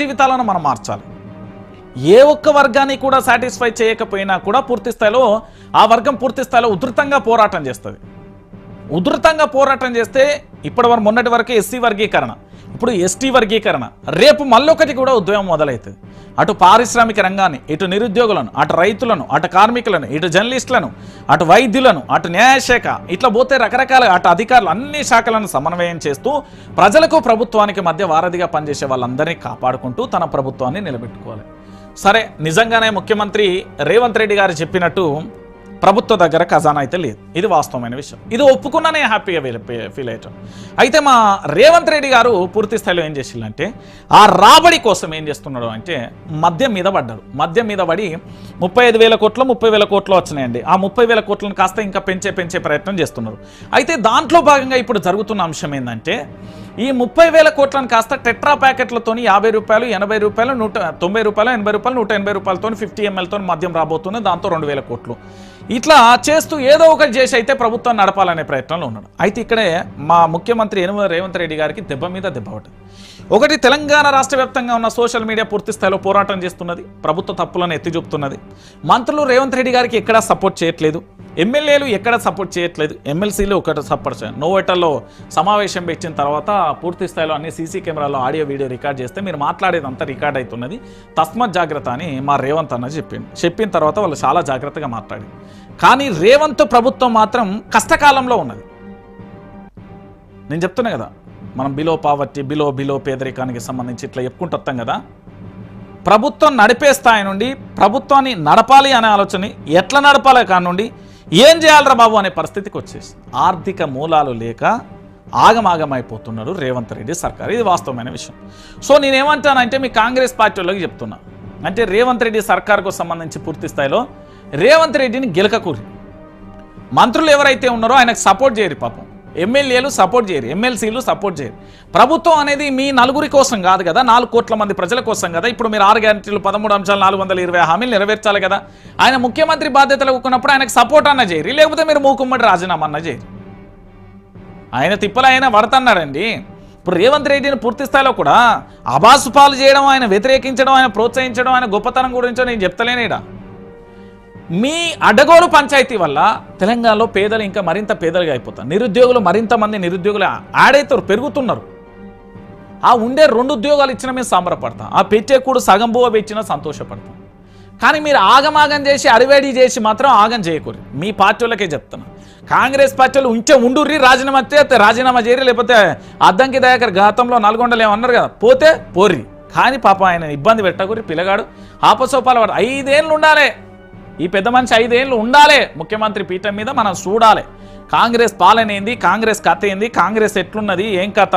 జీవితాలను మనం మార్చాలి. ఏ ఒక్క వర్గాన్ని కూడా సాటిస్ఫై చేయకపోయినా కూడా పూర్తి స్థాయిలో ఆ వర్గం పూర్తి స్థాయిలో ఉధృతంగా పోరాటం చేస్తుంది. ఉధృతంగా పోరాటం చేస్తే ఇప్పటి వరకు మొన్నటి వరకు ఎస్సీ వర్గీకరణ. ఇప్పుడు ఎస్టీ వర్గీకరణ. రేపు మళ్ళొకటి కూడా ఉద్యమం మొదలవుతుంది అటు పారిశ్రామిక రంగాన్ని ఇటు నిరుద్యోగులను అటు రైతులను అటు కార్మికులను ఇటు జర్నలిస్టులను అటు వైద్యులను అటు న్యాయశాఖ ఇట్లా పోతే రకరకాల అటు అధికారులు అన్ని శాఖలను సమన్వయం చేస్తూ ప్రజలకు ప్రభుత్వానికి మధ్య వారధిగా పనిచేసే వాళ్ళందరినీ కాపాడుకుంటూ తన ప్రభుత్వాన్ని నిలబెట్టుకోవాలి. సరే నిజంగానే ముఖ్యమంత్రి రేవంత్ రెడ్డి గారు చెప్పినట్టు ప్రభుత్వ దగ్గర ఖజానా అయితే లేదు. ఇది వాస్తవమైన విషయం. ఇది ఒప్పుకున్ననే హ్యాపీగా ఫీల్ అయ్యాం అయితే మా రేవంత్ రెడ్డి గారు పూర్తి స్థాయిలో ఏం చేసిందంటే ఆ రాబడి కోసం ఏం చేస్తున్నాడు అంటే మద్యం మీద పడ్డాడు. మద్యం మీద పడి ముప్పై ఐదు వేల కోట్లు ముప్పై వేల కోట్లు వచ్చినాయండి. ఆ ముప్పై వేల కోట్లను కాస్త ఇంకా పెంచే పెంచే ప్రయత్నం చేస్తున్నారు. అయితే దాంట్లో భాగంగా ఇప్పుడు జరుగుతున్న అంశం ఏంటంటే ఈ ముప్పై వేల కోట్లను కాస్త టెట్రా ప్యాకెట్లతో యాభై రూపాయలు ఎనభై రూపాయలు నూట తొంభై రూపాయలు ఎనభై రూపాయలు నూట ఎనభై రూపాయలతో ఫిఫ్టీ ఎంఎల్తో మద్యం రాబోతుంది. దాంతో రెండు వేల కోట్లు. ఇట్లా చేస్తూ ఏదో ఒకటి చేసి అయితే ప్రభుత్వం నడపాలనే ప్రయత్నంలో ఉన్నాడు. అయితే ఇక్కడే మా ముఖ్యమంత్రి యనుమల రేవంత్ రెడ్డి గారికి దెబ్బ మీద దెబ్బ ఒకటి ఒకటి తెలంగాణ రాష్ట్ర వ్యాప్తంగా ఉన్న సోషల్ మీడియా పూర్తి స్థాయిలో పోరాటం చేస్తున్నది. ప్రభుత్వ తప్పులను ఎత్తి చూపుతున్నది మంత్రులు రేవంత్ రెడ్డి గారికి ఎక్కడా సపోర్ట్ చేయట్లేదు. ఎమ్మెల్యేలు ఎక్కడ సపోర్ట్ చేయట్లేదు. ఎమ్మెల్సీలు ఒకటి సపోర్ట్ చేయాలి నోవెటల్లో సమావేశం పెట్టిన తర్వాత పూర్తి స్థాయిలో అన్ని సీసీ కెమెరాలో ఆడియో వీడియో రికార్డ్ చేస్తే మీరు మాట్లాడేది అంతా రికార్డ్ అవుతున్నది. తస్మత్ జాగ్రత్త అని మా రేవంత్ అన్న చెప్పింది చెప్పిన తర్వాత వాళ్ళు చాలా జాగ్రత్తగా మాట్లాడి కానీ రేవంత్ ప్రభుత్వం మాత్రం కష్టకాలంలో ఉన్నది. నేను చెప్తున్నా కదా మనం బిలో పావర్టీ బిలో బిలో పేదరికానికి సంబంధించి ఇట్లా చెప్పుకుంటూ వస్తాం కదా. ప్రభుత్వం నడిపే స్థాయి నుండి ప్రభుత్వాన్ని నడపాలి అనే ఆలోచన ఎట్లా నడపాలి కానుండి ఏం చేయాలరా బాబు అనే పరిస్థితికి వచ్చేసి ఆర్థిక మూలాలు లేక ఆగమాగమైపోతున్నారు రేవంత్ రెడ్డి సర్కార్. ఇది వాస్తవమైన విషయం. సో నేనేమంటానంటే మీ కాంగ్రెస్ పార్టీ వాళ్ళకి చెప్తున్నా. అంటే రేవంత్ రెడ్డి సర్కార్కు సంబంధించి పూర్తి స్థాయిలో రేవంత్ రెడ్డిని గెలకకూరి. మంత్రులు ఎవరైతే ఉన్నారో ఆయనకు సపోర్ట్ చేయరు పాపం. ఎమ్మెల్యేలు సపోర్ట్ చేయరు ఎమ్మెల్సీలు సపోర్ట్ చేయరు. ప్రభుత్వం అనేది మీ నలుగురి కోసం కాదు కదా నాలుగు కోట్ల మంది ప్రజల కోసం కదా. ఇప్పుడు మీరు ఆరు గ్యారెంటీలు పదమూడు అంశాలు నాలుగు వందల ఇరవై హామీలు నెరవేర్చాలి కదా. ఆయన ముఖ్యమంత్రి బాధ్యతలు ఉన్నప్పుడు ఆయనకు సపోర్ట్ అన్న చేయరు లేకపోతే మీరు మూకుమ్మడి రాజీనామా అన్న చేయరు. ఆయన తిప్పలు ఆయన పడుతున్నారండి ఇప్పుడు రేవంత్ రెడ్డిని పూర్తి స్థాయిలో కూడా అబాసు పాలు చేయడం ఆయన వ్యతిరేకించడం ఆయన ప్రోత్సహించడం ఆయన గొప్పతనం గురించో నేను చెప్తలేనేడా మీ అడగోలు పంచాయతీ వల్ల తెలంగాణలో పేదలు ఇంకా మరింత పేదలుగా అయిపోతారు. నిరుద్యోగులు మరింత మంది నిరుద్యోగులు ఆడైతారు పెరుగుతున్నారు. ఆ ఉండే రెండు ఉద్యోగాలు ఇచ్చిన మేము సంబరపడతాం. ఆ పెట్టే కూడు సగం బువ్వ పెట్టినా సంతోషపడతాం. కానీ మీరు ఆగమాగం చేసి అరివేడి చేసి మాత్రం ఆగం చేయకూడదు. మీ పార్టీలకే చెప్తున్నా. కాంగ్రెస్ పార్టీలు ఉంచే ఉండుర్రి రాజీనామా చేస్తే రాజీనామా చేయరు లేకపోతే అద్దంకి దయాకర్ గతంలో నల్గొండలు ఏమన్నారు కదా? పోతే పోర్రి. కానీ పాప ఆయన ఇబ్బంది పెట్టకూరి పిల్లగాడు. ఆపసోపాల వాడు. ఐదేళ్ళు ఉండాలి. ఈ పెద్ద మనిషి ఐదేళ్ళు ఉండాలి. ముఖ్యమంత్రి పీఠం మీద మనం చూడాలి. కాంగ్రెస్ పాలన ఏంది కాంగ్రెస్ కథ ఏంది? కాంగ్రెస్ ఎట్లున్నది? ఏం కథ?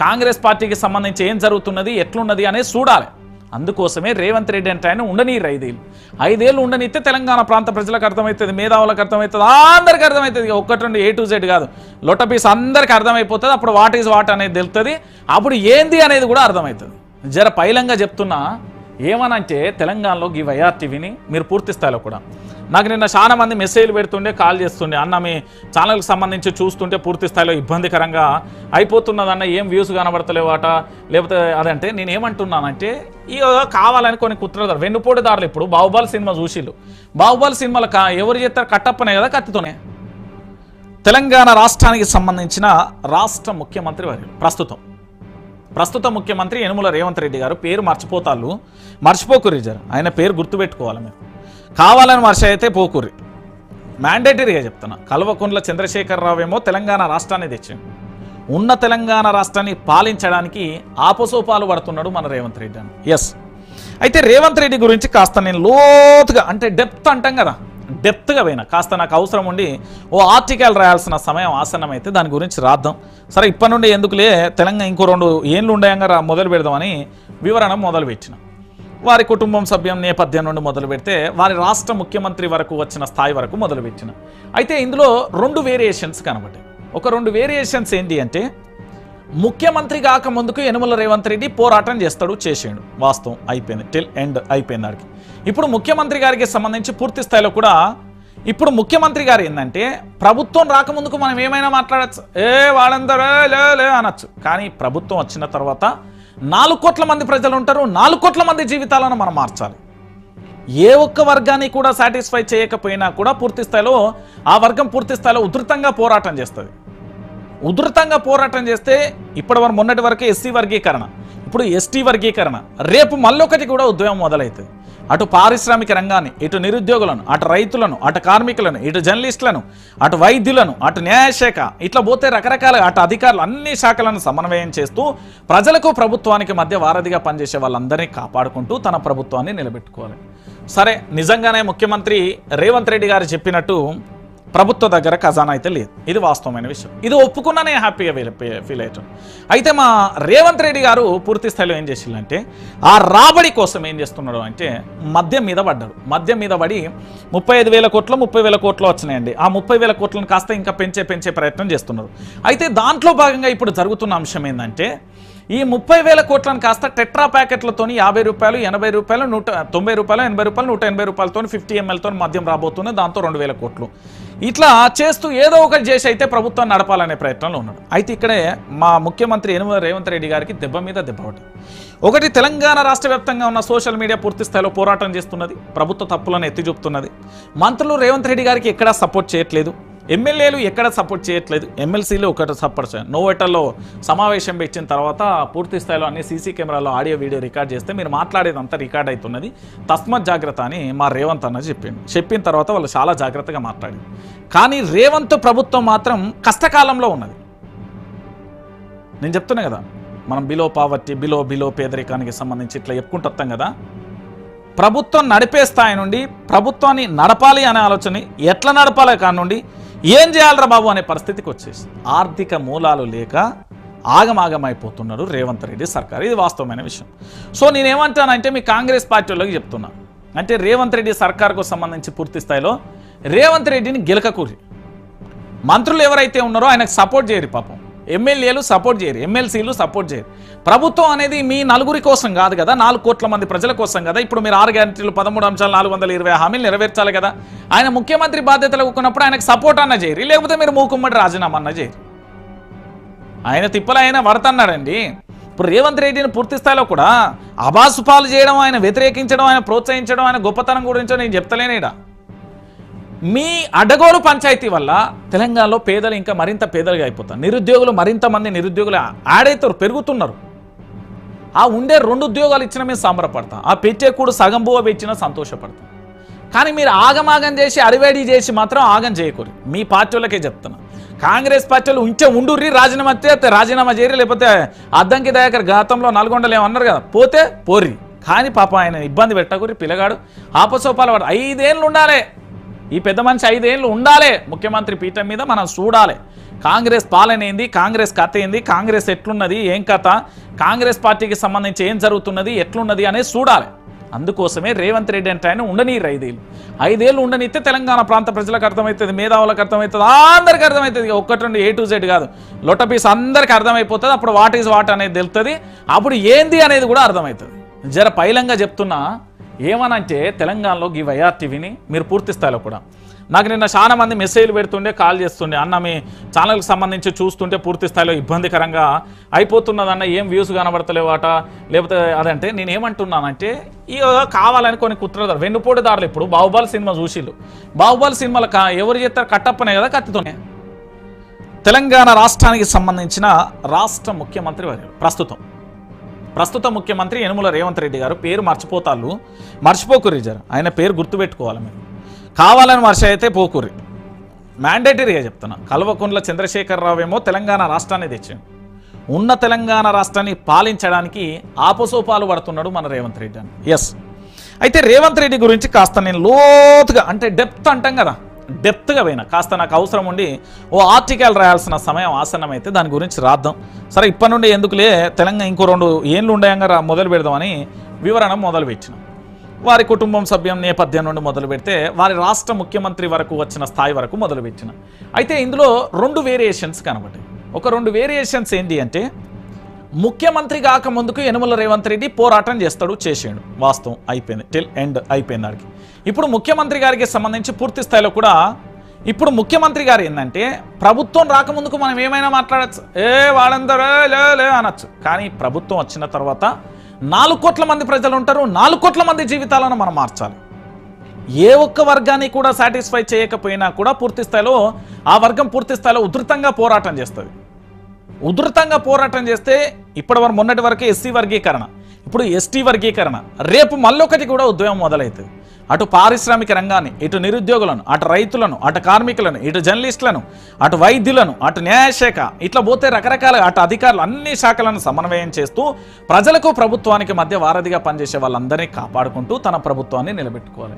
కాంగ్రెస్ పార్టీకి సంబంధించి ఏం జరుగుతున్నది? ఎట్లున్నది అనేది చూడాలి. అందుకోసమే రేవంత్ రెడ్డి అంటే ఆయన ఉండనీరు ఐదేళ్ళు. ఐదేళ్ళు ఉండనిస్తే తెలంగాణ ప్రాంత ప్రజలకు అర్థమవుతుంది మేధావులకు అర్థమవుతుంది అందరికి అర్థమవుతుంది. ఒక్కటి రెండు ఏ టు జెడ్ కాదు. లొటపీస్ పీస్ అందరికి అర్థమైపోతుంది. అప్పుడు వాట్ ఈజ్ వాట్ అనేది తెలుస్తుంది అప్పుడు ఏంది అనేది కూడా అర్థమవుతుంది. జర పైలంగా చెప్తున్నా ఏమనంటే తెలంగాణలో ఈ వైఆర్టీవీని మీరు పూర్తి స్థాయిలో కూడా. నాకు నిన్న చాలా మంది మెసేజ్లు పెడుతుండే కాల్ చేస్తుండే. అన్న మీ ఛానల్కి సంబంధించి చూస్తుంటే పూర్తి స్థాయిలో ఇబ్బందికరంగా అయిపోతున్నదన్న ఏం వ్యూస్ కనబడతలేవాట? లేకపోతే అదంటే నేను ఏమంటున్నానంటే ఇక కావాలని కొన్ని కుట్రదారు వెన్నుపోటుదారులు ఇప్పుడు బాహుబలి సినిమా చూసిళ్ళు. బాహుబలి సినిమాలు కా ఎవరు చేస్తారు? కట్టప్పనే కదా కత్తితోనే. తెలంగాణ రాష్ట్రానికి సంబంధించిన రాష్ట్ర ముఖ్యమంత్రి వారు ప్రస్తుతం. ప్రస్తుత ముఖ్యమంత్రి యనుమల రేవంత్ రెడ్డి గారు పేరు మర్చిపోతాళ్ళు. మర్చిపోకుర్రి జర ఆయన పేరు గుర్తుపెట్టుకోవాలి మీరు కావాలని మర్చి అయితే పోకుర్రి. మ్యాండేటరీగా చెప్తున్నా. కల్వకుంట్ల చంద్రశేఖరరావు ఏమో తెలంగాణ రాష్ట్రాన్ని తెచ్చిండు. ఉన్న తెలంగాణ రాష్ట్రాన్ని పాలించడానికి ఆపసోపాలు పడుతున్నాడు మన రేవంత్ రెడ్డి అని. ఎస్ అయితే రేవంత్ రెడ్డి గురించి కాస్త నేను లోతుగా అంటే డెప్త్ అంటాం కదా. డెప్త్గా పోయినా. కాస్త నాకు అవసరం ఉండి ఓ ఆర్టికల్ రాయాల్సిన సమయం ఆసన్నమైతే దాని గురించి రాద్దాం. సరే ఇప్పటి నుండి ఎందుకులే తెలంగాణ ఇంకో రెండు ఏండ్లు ఉండయంగా మొదలు పెడదామని వివరణ మొదలుపెట్టిన వారి కుటుంబం సభ్యం నేపథ్యం నుండి మొదలు పెడితే వారి రాష్ట్ర ముఖ్యమంత్రి వరకు వచ్చిన స్థాయి వరకు మొదలుపెట్టిన అయితే ఇందులో రెండు వేరియేషన్స్ కనబడ్డాయి. ఒక రెండు వేరియేషన్స్ ఏంటి అంటే ముఖ్యమంత్రి కాక ముందుకు యనుమల రేవంత్ రెడ్డి పోరాటం చేస్తాడు చేసేయండు వాస్తవం. అయిపోయింది. టిల్ ఎండ్ అయిపోయింది ఆడికి. ఇప్పుడు ముఖ్యమంత్రి గారికి సంబంధించి పూర్తి స్థాయిలో కూడా ఇప్పుడు ముఖ్యమంత్రి గారు ఏంటంటే ప్రభుత్వం రాకముందుకు మనం ఏమైనా మాట్లాడచ్చు? ఏ వాళ్ళందరూ లే లే అనొచ్చు. కానీ ప్రభుత్వం వచ్చిన తర్వాత నాలుగు కోట్ల మంది ప్రజలు ఉంటారు నాలుగు కోట్ల మంది జీవితాలను మనం మార్చాలి. ఏ ఒక్క వర్గాన్ని కూడా సాటిస్ఫై చేయకపోయినా కూడా పూర్తి స్థాయిలో ఆ వర్గం పూర్తి స్థాయిలో ఉధృతంగా పోరాటం చేస్తుంది. ఉధృతంగా పోరాటం చేస్తే ఇప్పటి వరకు మొన్నటి వరకు ఎస్సీ వర్గీకరణ. ఇప్పుడు ఎస్టీ వర్గీకరణ. రేపు మళ్ళొకటి కూడా ఉద్యమం మొదలవుతుంది అటు పారిశ్రామిక రంగాన్ని ఇటు నిరుద్యోగులను అటు రైతులను అటు కార్మికులను ఇటు జర్నలిస్టులను అటు వైద్యులను అటు న్యాయశాఖ ఇట్లా పోతే రకరకాల అటు అధికారులు అన్ని శాఖలను సమన్వయం చేస్తూ ప్రజలకు ప్రభుత్వానికి మధ్య వారధిగా పనిచేసే వాళ్ళందరినీ కాపాడుకుంటూ తన ప్రభుత్వాన్ని నిలబెట్టుకోవాలి. సరే నిజంగానే ముఖ్యమంత్రి రేవంత్ రెడ్డి గారు చెప్పినట్టు ప్రభుత్వ దగ్గర ఖజానా అయితే లేదు. ఇది వాస్తవమైన విషయం. ఇది ఒప్పుకున్ననే హ్యాపీగా ఫీల్ ఫీల్ అయితే మా రేవంత్ రెడ్డి గారు పూర్తి స్థాయిలో ఏం చేసిందంటే ఆ రాబడి కోసం ఏం చేస్తున్నాడు అంటే మద్యం మీద పడ్డాడు. మద్యం మీద పడి ముప్పై ఐదు వేల కోట్లు ముప్పై వేల కోట్లు వచ్చినాయండి. ఆ ముప్పై వేల కోట్లను కాస్త ఇంకా పెంచే పెంచే ప్రయత్నం చేస్తున్నారు అయితే దాంట్లో భాగంగా ఇప్పుడు జరుగుతున్న అంశం ఏంటంటే ఈ ముప్పై వేల కోట్లను కాస్త టెట్రా ప్యాకెట్లతోని యాభై రూపాయలు ఎనభై రూపాయలు నూట తొంభై రూపాయలు ఎనభై రూపాయలు నూట ఎనభై రూపాయలతో ఫిఫ్టీ ఎంఎల్తో మద్యం రాబోతుంది. దాంతో రెండు వేల కోట్లు. ఇట్లా చేస్తూ ఏదో ఒకటి చేసి అయితే ప్రభుత్వం నడపాలనే ప్రయత్నంలో ఉన్నాడు. అయితే ఇక్కడే మా ముఖ్యమంత్రి యనుమల రేవంత్ రెడ్డి గారికి దెబ్బ మీద దెబ్బ ఒకటి ఒకటి తెలంగాణ రాష్ట్ర వ్యాప్తంగా ఉన్న సోషల్ మీడియా పూర్తి స్థాయిలో పోరాటం చేస్తున్నది. ప్రభుత్వ తప్పులను ఎత్తి చూపుతున్నది. మంత్రులు రేవంత్ రెడ్డి గారికి ఎక్కడా సపోర్ట్ చేయట్లేదు. ఎమ్మెల్యేలు ఎక్కడ సపోర్ట్ చేయట్లేదు. ఎమ్మెల్సీలు ఒకటి సపోర్ట్ చేయాలి నోవెటల్లో సమావేశం పెట్టిన తర్వాత పూర్తి స్థాయిలో అన్ని సీసీ కెమెరాలో ఆడియో వీడియో రికార్డ్ చేస్తే మీరు మాట్లాడేదంతా రికార్డ్ అవుతున్నది. తస్మత్ జాగ్రత్త అని మా రేవంత్ అన్న చెప్పింది చెప్పిన తర్వాత వాళ్ళు చాలా జాగ్రత్తగా మాట్లాడారు. కానీ రేవంత్ ప్రభుత్వం మాత్రం కష్టకాలంలో ఉన్నది. నేను చెప్తున్నా కదా మనం బిలో పావర్టీ బిలో బిలో పేదరికానికి సంబంధించి ఇట్లా చెప్పుకుంటూ వస్తాం కదా. ప్రభుత్వం నడిపే స్థాయి నుండి ప్రభుత్వాన్ని నడపాలి అనే ఆలోచన ఎట్లా నడపాలి కానుండి ఏం చేయాలరా బాబు అనే పరిస్థితికి వచ్చేసి ఆర్థిక మూలాలు లేక ఆగమాగమైపోతున్నారు రేవంత్ రెడ్డి సర్కార్. ఇది వాస్తవమైన విషయం. సో నేనేమంటానంటే మీ కాంగ్రెస్ పార్టీ వాళ్ళకి చెప్తున్నా. అంటే రేవంత్ రెడ్డి సర్కార్కు సంబంధించి పూర్తి స్థాయిలో రేవంత్ రెడ్డిని గెలకకూరి. మంత్రులు ఎవరైతే ఉన్నారో ఆయనకు సపోర్ట్ చేయరు పాపం. ఎమ్మెల్యేలు సపోర్ట్ చేయరు ఎమ్మెల్సీలు సపోర్ట్ చేయరు. ప్రభుత్వం అనేది మీ నలుగురి కోసం కాదు కదా నాలుగు కోట్ల మంది ప్రజల కోసం కదా. ఇప్పుడు మీరు ఆరు గ్యారంటీలు పదమూడు అంశాలు నాలుగు వందల ఇరవై హామీలు నెరవేర్చాలి కదా. ఆయన ముఖ్యమంత్రి బాధ్యతలు ఉన్నప్పుడు ఆయనకు సపోర్ట్ అన్న చేయరు లేకపోతే మీరు మూకుమ్మడి రాజీనామా అన్న చేయరు. ఆయన తిప్పలు ఆయన పడుతున్నాడండి ఇప్పుడు రేవంత్ రెడ్డిని పూర్తి స్థాయిలో కూడా అబాసుపాలు చేయడం ఆయన వ్యతిరేకించడం ఆయన ప్రోత్సహించడం ఆయన గొప్పతనం గురించో నేను చెప్తలేనేడా మీ అడగోలు పంచాయతీ వల్ల తెలంగాణలో పేదలు ఇంకా మరింత పేదలుగా అయిపోతారు. నిరుద్యోగులు మరింత మంది నిరుద్యోగులు ఆడైతారు పెరుగుతున్నారు. ఆ ఉండే రెండు ఉద్యోగాలు ఇచ్చిన మేము సంబరపడతాం. ఆ పెట్టే కూడు సగం బువ్వ పెట్టినా సంతోషపడతాం. కానీ మీరు ఆగమాగం చేసి అడివేడి చేసి మాత్రం ఆగం చేయకూడదు. మీ పార్టీలకే చెప్తున్నా. కాంగ్రెస్ పార్టీలు ఉంచే ఉండుర్రి రాజీనామా చేస్తే రాజీనామా చేయరు లేకపోతే అద్దంకి దయాకర్ గతంలో నల్గొండలు ఏమన్నారు కదా పోతే పోర్రి. కానీ పాప ఆయన ఇబ్బంది పెట్టకూరి పిల్లగాడు. ఆపసోపాల వాడు. ఐదేళ్ళు ఉండాలి. ఈ పెద్ద మనిషి ఐదేళ్ళు ఉండాలి. ముఖ్యమంత్రి పీఠం మీద మనం చూడాలి. కాంగ్రెస్ పాలన ఏంది? కాంగ్రెస్ కథ ఏంది? కాంగ్రెస్ ఎట్లున్నది? ఏం కథ? కాంగ్రెస్ పార్టీకి సంబంధించి ఏం జరుగుతున్నది? ఎట్లున్నది అనేది చూడాలి. అందుకోసమే రేవంత్ రెడ్డి అంటే ఆయన ఉండనీరు ఐదేళ్ళు. ఐదేళ్ళు ఉండనిస్తే తెలంగాణ ప్రాంత ప్రజలకు అర్థమవుతుంది మేధావులకు అర్థమవుతుంది అందరికి అర్థమవుతుంది. ఒక్కటి రెండు ఏ టు జెడ్ కాదు. లొటపీస్ పీస్ అందరికి అర్థమైపోతుంది. అప్పుడు వాట్ ఈజ్ వాట్ అనేది తెలుస్తుంది అప్పుడు ఏంది అనేది కూడా అర్థమవుతుంది. జర పైలంగా చెప్తున్నా ఏమనంటే తెలంగాణలో ఈ వైఆర్టీవీని మీరు పూర్తి స్థాయిలో కూడా. నాకు నిన్న చాలా మంది మెసేజ్లు పెడుతుండే కాల్ చేస్తుండే. అన్న మీ ఛానల్కి సంబంధించి చూస్తుంటే పూర్తి స్థాయిలో ఇబ్బందికరంగా అయిపోతున్నదన్న ఏం వ్యూస్ కనబడతలేవాట? లేకపోతే అదంటే నేను ఏమంటున్నానంటే ఇక కావాలని కొన్ని కుట్రదారు వెన్నుపోటుదారులు ఇప్పుడు బాహుబలి సినిమా చూసిళ్ళు. బాహుబలి సినిమాలు ఎవరు చేస్తారు? కట్టప్పనే కదా కత్తితోనే. తెలంగాణ రాష్ట్రానికి సంబంధించిన రాష్ట్ర ముఖ్యమంత్రి వారు ప్రస్తుతం. ప్రస్తుత ముఖ్యమంత్రి యనుమల రేవంత్ రెడ్డి గారు పేరు మర్చిపోతాళ్ళు. మర్చిపోకుర్రి జర ఆయన పేరు గుర్తుపెట్టుకోవాలి మీరు. కావాలని వర్ష అయితే పోకుర్రి. మ్యాండేటరీగా చెప్తున్నా. కల్వకుంట్ల చంద్రశేఖరరావు ఏమో తెలంగాణ రాష్ట్రాన్ని తెచ్చాడు. ఉన్న తెలంగాణ రాష్ట్రాన్ని పాలించడానికి ఆపసోపాలు పడుతున్నాడు మన రేవంత్ రెడ్డి అని. ఎస్ అయితే రేవంత్ రెడ్డి గురించి కాస్త నేను లోతుగా అంటే డెప్త్ అంటాం కదా. డెప్త్గా పోయినా. కాస్త నాకు అవసరం ఉండి ఓ ఆర్టికల్ రాయాల్సిన సమయం ఆసన్నమైతే దాని గురించి రాద్దాం. సరే ఇప్పటి నుండి ఎందుకులే తెలంగాణ ఇంకో రెండు ఏళ్ళు ఉండయంగా మొదలు పెడదామని వివరణ మొదలు పెట్టినాం వారి కుటుంబం సభ్యం నేపథ్యం నుండి మొదలు పెడితే వారి రాష్ట్ర ముఖ్యమంత్రి వరకు వచ్చిన స్థాయి వరకు మొదలుపెట్టిన. అయితే ఇందులో రెండు వేరియేషన్స్ కనబడ్డాయి. ఒక రెండు వేరియేషన్స్ ఏంటి అంటే ముఖ్యమంత్రి కాక ముందుకు యనుమల రేవంత్ రెడ్డి పోరాటం చేస్తాడు చేసాడు. వాస్తవం అయిపోయింది. టిల్ ఎండ్ అయిపోయింది ఇప్పుడు ముఖ్యమంత్రి గారికి సంబంధించి పూర్తి స్థాయిలో కూడా ఇప్పుడు ముఖ్యమంత్రి గారు ఏంటంటే ప్రభుత్వం రాకముందుకు మనం ఏమైనా మాట్లాడచ్చు? ఏ వాళ్ళందరూ లే లే అనొచ్చు. కానీ ప్రభుత్వం వచ్చిన తర్వాత నాలుగు కోట్ల మంది ప్రజలు ఉంటారు నాలుగు కోట్ల మంది జీవితాలను మనం మార్చాలి. ఏ ఒక్క వర్గాన్ని కూడా సాటిస్ఫై చేయకపోయినా కూడా పూర్తి స్థాయిలో ఆ వర్గం పూర్తి స్థాయిలో ఉధృతంగా పోరాటం చేస్తుంది. ఉధృతంగా పోరాటం చేస్తే ఇప్పటి వరకు మొన్నటి వరకు ఎస్సీ వర్గీకరణ ఇప్పుడు ఎస్టీ వర్గీకరణ రేపు మళ్ళొకటి కూడా ఉద్యమం మొదలవుతుంది అటు పారిశ్రామిక రంగాన్ని ఇటు నిరుద్యోగులను అటు రైతులను అటు కార్మికులను ఇటు జర్నలిస్టులను అటు వైద్యులను అటు న్యాయశాఖ ఇట్లా పోతే రకరకాల అటు అధికారులు అన్ని శాఖలను సమన్వయం చేస్తూ ప్రజలకు ప్రభుత్వానికి మధ్య వారధిగా పనిచేసే వాళ్ళందరినీ కాపాడుకుంటూ తన ప్రభుత్వాన్ని నిలబెట్టుకోవాలి.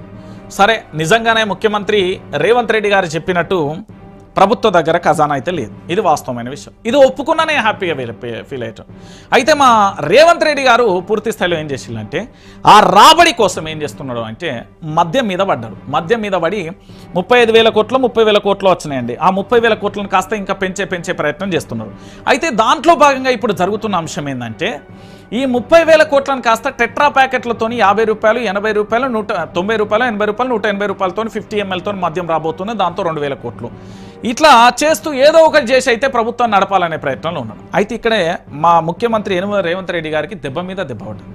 సరే నిజంగానే ముఖ్యమంత్రి రేవంత్ రెడ్డి గారు చెప్పినట్టు ప్రభుత్వ దగ్గర ఖజానా అయితే లేదు. ఇది వాస్తవమైన విషయం. ఇది ఒప్పుకున్ననే హ్యాపీగా ఫీల్ అయ్యటం అయితే మా రేవంత్ రెడ్డి గారు పూర్తి స్థాయిలో ఏం చేసిందంటే ఆ రాబడి కోసం ఏం చేస్తున్నాడు అంటే మద్యం మీద పడ్డాడు. మద్యం మీద పడి ముప్పై ఐదు వేల కోట్లు ముప్పై వేల కోట్లు వచ్చినాయండి. ఆ ముప్పై వేల కోట్లను కాస్త ఇంకా పెంచే పెంచే ప్రయత్నం చేస్తున్నారు అయితే దాంట్లో భాగంగా ఇప్పుడు జరుగుతున్న అంశం ఏంటంటే ఈ ముప్పై వేల కోట్లను కాస్త టెట్రా ప్యాకెట్లతోని యాభై రూపాయలు ఎనభై రూపాయలు నూట తొంభై రూపాయలు ఎనభై రూపాయలు నూట ఎనభై రూపాయలతో ఫిఫ్టీ ఎంఎల్తో మద్యం రాబోతుంది. దాంతో రెండు వేల కోట్లు. ఇట్లా చేస్తూ ఏదో ఒకటి చేసి అయితే ప్రభుత్వం నడపాలనే ప్రయత్నంలో ఉన్నాడు అయితే ఇక్కడే మా ముఖ్యమంత్రి యనుమల రేవంత్ రెడ్డి గారికి దెబ్బ మీద దెబ్బ పడ్డది.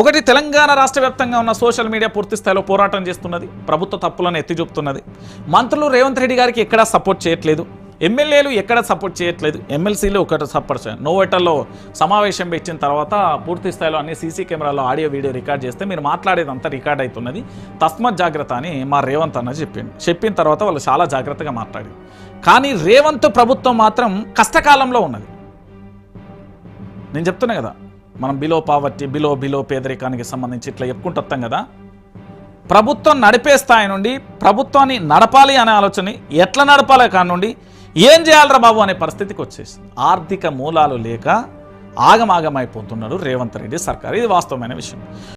ఒకటి తెలంగాణ రాష్ట్ర వ్యాప్తంగా ఉన్న సోషల్ మీడియా పూర్తి స్థాయిలో పోరాటం చేస్తున్నది ప్రభుత్వ తప్పులను ఎత్తి చూపుతున్నది. మంత్రులు రేవంత్ రెడ్డి గారికి ఎక్కడా సపోర్ట్ చేయట్లేదు. ఎమ్మెల్యేలు ఎక్కడ సపోర్ట్ చేయట్లేదు. ఎమ్మెల్సీలు ఒకటి సపోర్ట్ చేయాలి నోవెటల్లో సమావేశం పెట్టిన తర్వాత పూర్తి స్థాయిలో అన్ని సీసీ కెమెరాలో ఆడియో వీడియో రికార్డ్ చేస్తే మీరు మాట్లాడేదంతా రికార్డ్ అవుతున్నది. తస్మత్ జాగ్రత్త అని మా రేవంత్ అన్న చెప్పింది చెప్పిన తర్వాత వాళ్ళు చాలా జాగ్రత్తగా మాట్లాడారు. కానీ రేవంత్ ప్రభుత్వం మాత్రం కష్టకాలంలో ఉన్నది. నేను చెప్తున్నా కదా మనం బిలో పావర్టీ బిలో బిలో పేదరికానికి సంబంధించి ఇట్లా చెప్పుకుంటూ వస్తాం కదా ప్రభుత్వం నడిపే స్థాయి నుండి ప్రభుత్వాన్ని నడపాలి అనే ఆలోచన ఎట్లా నడపాలి కానుండి ఏం చేయాలరా బాబు అనే పరిస్థితికి వచ్చేసి ఆర్థిక మూలాలు లేక ఆగమాగమైపోతున్నాడు రేవంత్ రెడ్డి సర్కార్. ఇది వాస్తవమైన విషయం.